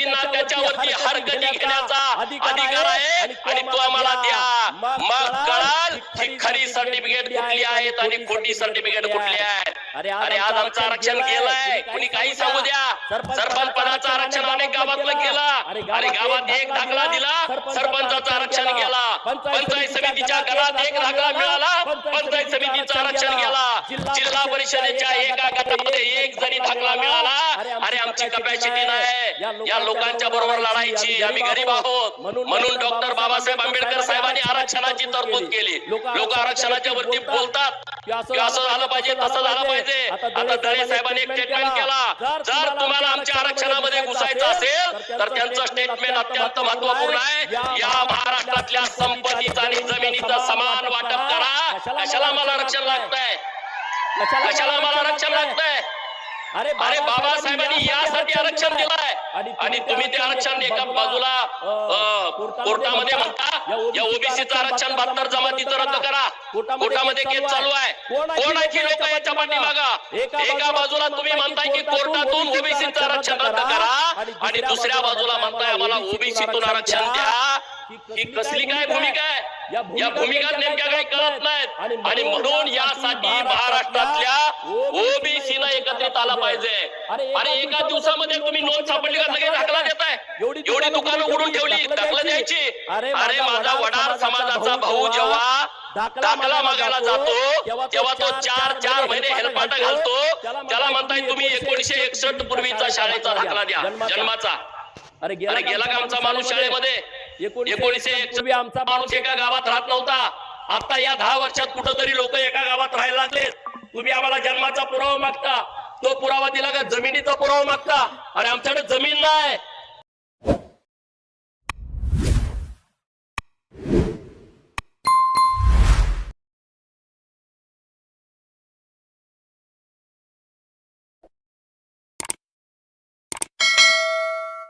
आदिवासींना त्याच्यावरती हरकती घेण्याचा अधिकार आहे आणि तो आम्हाला द्या. मग कळाल की खरी सर्टिफिकेट कुठली आहेत आणि खोटी सर्टिफिकेट कुठली आहेत? अरे आज आमचं आरक्षण केलंय. कुणी काही सांगू द्या. सरपंच पदाचं आरक्षण अनेक गावातलं केला. अरे गावात एक दाखला दिला. सरपंचाचं आरक्षण गेला पंचायत समितीच्या घरात एक दाखला मिळाला. पंचायत समितीचं आरक्षण गेला. जिल्हा परिषदेच्या एका गटामध्ये एक जरी दाखला मिळाला अरे आमची कपॅसिटी नाही या लोकांच्या बरोबर लढायची आम्ही गरीब आहोत. म्हणून डॉक्टर बाबासाहेब आंबेडकर साहेबांनी आरक्षणाची तरतूद केली. लोक आरक्षणाच्या वरती बोलतात. की असं झालं पाहिजे तसं झालं पाहिजे. आता दळे साहेबांनी एक स्टेटमेंट केला. जर तुम्हाला आमच्या आरक्षणामध्ये घुसायचं असेल तर त्यांचं स्टेटमेंट अत्यंत महत्त्वपूर्ण आहे या महाराष्ट्रातल्या संपत्तीचं आणि जमिनीचं समान वाटप करा कशाला मला आरक्षण लागतंय कशाला मला आरक्षण लागतंय? अरे बाबासाहेबांनी यासाठी आरक्षण दिलंय. आणि तुम्ही ते आरक्षण एका बाजूला कोर्टामध्ये म्हणता या ओबीसीचं आरक्षण बहात्तर जमातीचं रद्द करा. कोर्टामध्ये केस चालू आहे. कोणाची लोक याच्या पाठीमागा एका बाजूला तुम्ही म्हणताय की कोर्टातून ओबीसीचं आरक्षण रद्द करा आणि दुसऱ्या बाजूला म्हणताय आम्हाला ओबीसीतून आरक्षण द्या. ही कसली काय भूमिका आहे? या भूमिका नेमक्या काही कळत नाहीत. आणि म्हणून यासाठी महाराष्ट्रातल्या ओबीसीला एकत्रित आला पाहिजे. अरे एका दिवसामध्ये तुम्ही नोंद सापडली का? लगेच दाखला देताय? एवढी दुकानं उघडून ठेवली दाखला द्यायची. अरे माझा वडार समाजाचा भाऊ जेव्हा दाखला मागायला जातो तेव्हा तो चार चार महिने हेलपाटा घालतो. त्याला म्हणताय तुम्ही एकोणीशे एकसष्ट पूर्वीचा शाळेचा दाखला द्या. जन्माचा. अरे अरे गेला का आमचा माणूस शाळेमध्ये? एकोणीशे एकसष्ट आमचा माणूस एका गावात राहत नव्हता. आता या दहा वर्षात कुठंतरी लोक एका गावात राहायला लागलेत तुम्ही आम्हाला जन्माचा पुरावा मागता. तो पुरावा दिला का? जमिनीचा पुरावा मागता. अरे आमच्याकडे जमीन नाही.